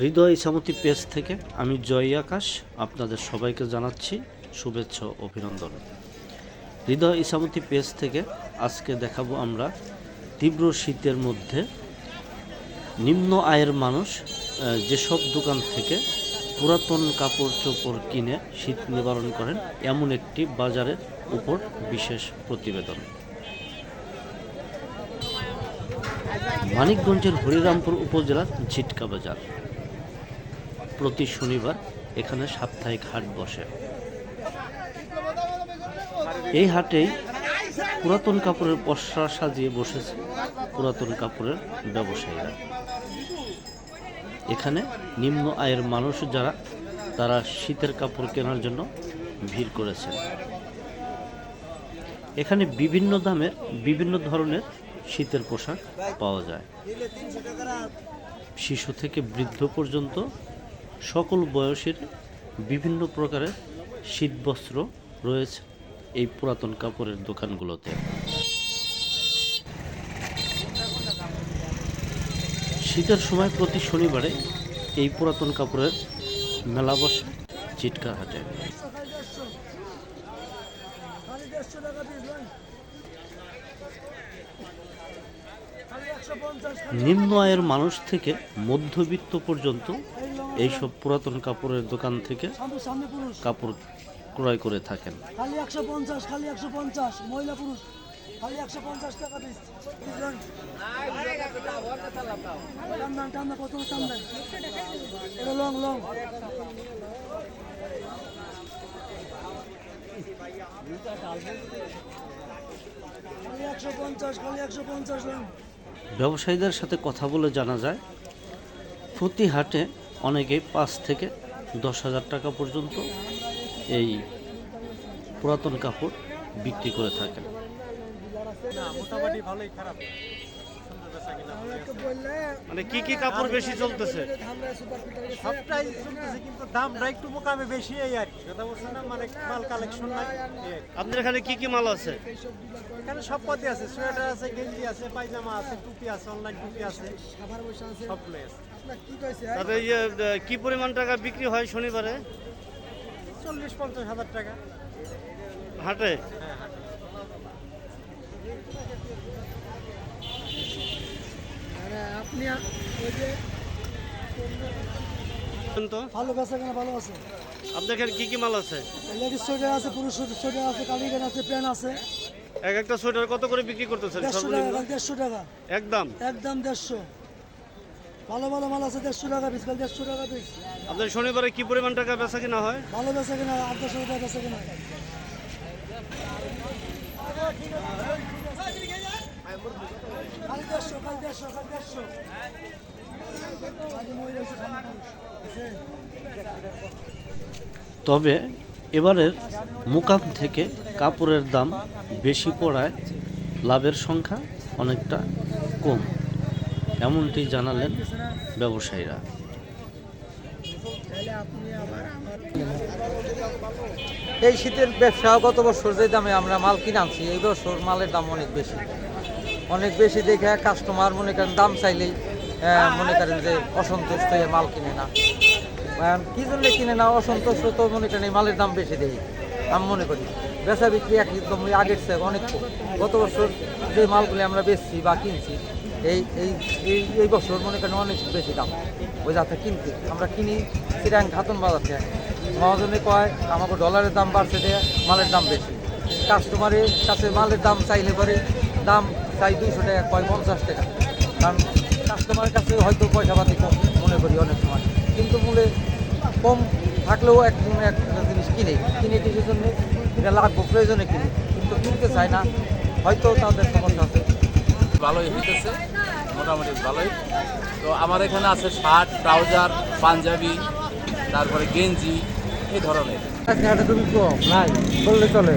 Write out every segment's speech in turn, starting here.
হৃদয় Ichamati page থেকে আমি জয় আকাশ আপনাদের সবাইকে জানাচ্ছি শুভেচ্ছা অভিনন্দন। হৃদয় ইসামতি পেজ থেকে আজকে দেখাবো আমরা তীব্র শীতের মধ্যে নিম্ন আয়ের মানুষ যেসব দোকান থেকে পুরাতন কাপড় চোপড় কিনে শীত নিবারণ করেন, এমন একটি বাজারের উপর বিশেষ প্রতিবেদন। মানিকগঞ্জের হরিরামপুর উপজেলার ঝিটকা বাজার। প্রতি শনিবার এখানে সাপ্তাহিক হাট বসে। এই হাটেই পুরাতন কাপড়ের পসরা সাজিয়ে বসেছে পুরাতন কাপড়ের ব্যবসায়ীরা। এখানে নিম্ন আয়ের মানুষ যারা, তারা শীতের কাপড় কেনার জন্য ভিড় করেছেন। এখানে বিভিন্ন দামের, বিভিন্ন ধরনের শীতের পোশাক পাওয়া যায়। শিশু থেকে বৃদ্ধ পর্যন্ত সকল বয়সের বিভিন্ন প্রকারের শীতবস্ত্র রয়েছে এই পুরাতন কাপড়ের দোকানগুলোতে। শীতের সময় প্রতি শনিবারে এই পুরাতন কাপড়ের মেলা বসে চিটকার হাটে। নিম্ন আয়ের মানুষ থেকে মধ্যবিত্ত পর্যন্ত এইসব পুরাতন কাপড়ের দোকান থেকে কাপড় ক্রয় করে থাকেন। খালি একশো পঞ্চাশ খালি একশো পঞ্চাশ মহিলা পুরুষ খালি একশো পঞ্চাশ টাকা টান টান টান দেন। এটা লং ব্যবসায়ীদের সাথে কথা বলে জানা যায় প্রতি হাটে অনেকেই পাঁচ থেকে দশ হাজার টাকা পর্যন্ত এই পুরাতন কাপড় বিক্রি করে থাকেন। মোটামুটি ভালোই খারাপ। মানে কি কি কাপড় বেশি চলতেছে? সবটাই চলতেছে কিন্তু দামটা একটু মোকামে বেশি এই আর কি। কথা বলছে না মানে মাল কালেকশন নাই। আপনার এখানে কি কি মাল আছে? এখানে সব পথে আছে। সোয়েটার আছে গেঞ্জি আছে পায়জামা আছে টুপি আছে অনলাইন টুপি আছে। আছে। সবগুলোই আছে। আপনার কি কইছে কি পরিমাণ টাকা বিক্রি হয় শনিবারে? চল্লিশ পঞ্চাশ হাজার টাকা। হাটে? হ্যাঁ আরে আপনি ওই যে তো। ভালো বেচা কেনা ভালো আছে। আপনার এখানে কি কি মাল আছে? লেডিস সোয়েটার আছে পুরুষ সোয়েটার আছে আছে প্যান্ট আছে। এক একটা সোয়েটার কত করে বিক্রি করতেছেন দেড়শো টাকা দেড়শো টাকা। একদম। একদম দেড়শো। ভালো ভালো মাল আছে দেড়শো টাকা পিস খালি দেড়শো টাকা পিস আপনার শনিবারে কি পরিমাণ টাকা বেচা কিনা হয়? ভালো বেচা কেনা আট দশশো টাকা বেচা কেনা। তবে এবারের মুকাম থেকে কাপড়ের দাম বেশি পড়ায় লাভের সংখ্যা অনেকটা কম। এমনটি জানালেন ব্যবসায়ীরা। এই শীতের ব্যবসা, গত বছর যে দামে আমরা মাল কিনে আনছি, এই বছর মালের দাম অনেক বেশি। অনেক বেশি দেখে কাস্টমার মনে করেন দাম চাইলেই মনে করেন যে অসন্তুষ্ট হয়ে মাল কিনে না। কি জন্য কিনে না, অসন্তুষ্ট তো মনে করেন এই মালের দাম বেশি দেয় আমি মনে করি। বেচা বিক্রি একদম আগের চেয়ে অনেক গত বছর যে মালগুলি আমরা বেচছি বা কিনছি এই এই এই এই বছর মনে করেন অনেক বেশি দাম। ওই যাতে কিনতে। আমরা কিনি সিরাং খাতন বাজার থেকে মহাজনে কয়, আমাকে ডলারের দাম বাড়ছে দিয়ে মালের দাম বেশি। কাস্টমারের কাছে মালের দাম চাইলে পরে দাম চাই দুইশো টাকা, কয় পঞ্চাশ টাকা। কারণ কাস্টমারের কাছে হয়তো পয়সা পাতি কম, মনে করি অনেক সময়। কিন্তু মূলে কম থাকলেও এক একটা জিনিস কিনে। কিনে কিছু জন্য এটা লাগবো, প্রয়োজনে কিনে। কিন্তু কিনতে চায় না। হয়তো তাদের সমস্যা আছে। ভালোই হইতেছে মোটামুটি ভালোই। তো আমার এখানে আছে শার্ট ট্রাউজার পাঞ্জাবি তারপরে গেঞ্জি এই ধরনের। হাটে তুমি কম। নাই বললে চলে।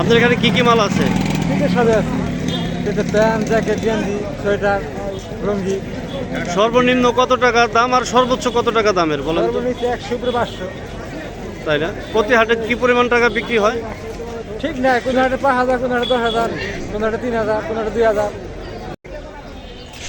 আপনার এখানে কি কি মাল আছে? শীতের সাথে আছে। শীতের প্যান্ট জ্যাকেট গেঞ্জি সোয়েটার লুঙ্গি। সর্বনিম্ন কত টাকা দাম আর সর্বোচ্চ কত টাকা দামের বলেন তো? একশো উপরে পাঁচশো। তাই না? প্রতি হাটে কি পরিমাণ টাকা বিক্রি হয়? ঠিক নাই কোন হাটে পাঁচ হাজার কোন হাটে দশ হাজার কোন হাটে তিন হাজার কোন হাটে দুই হাজার।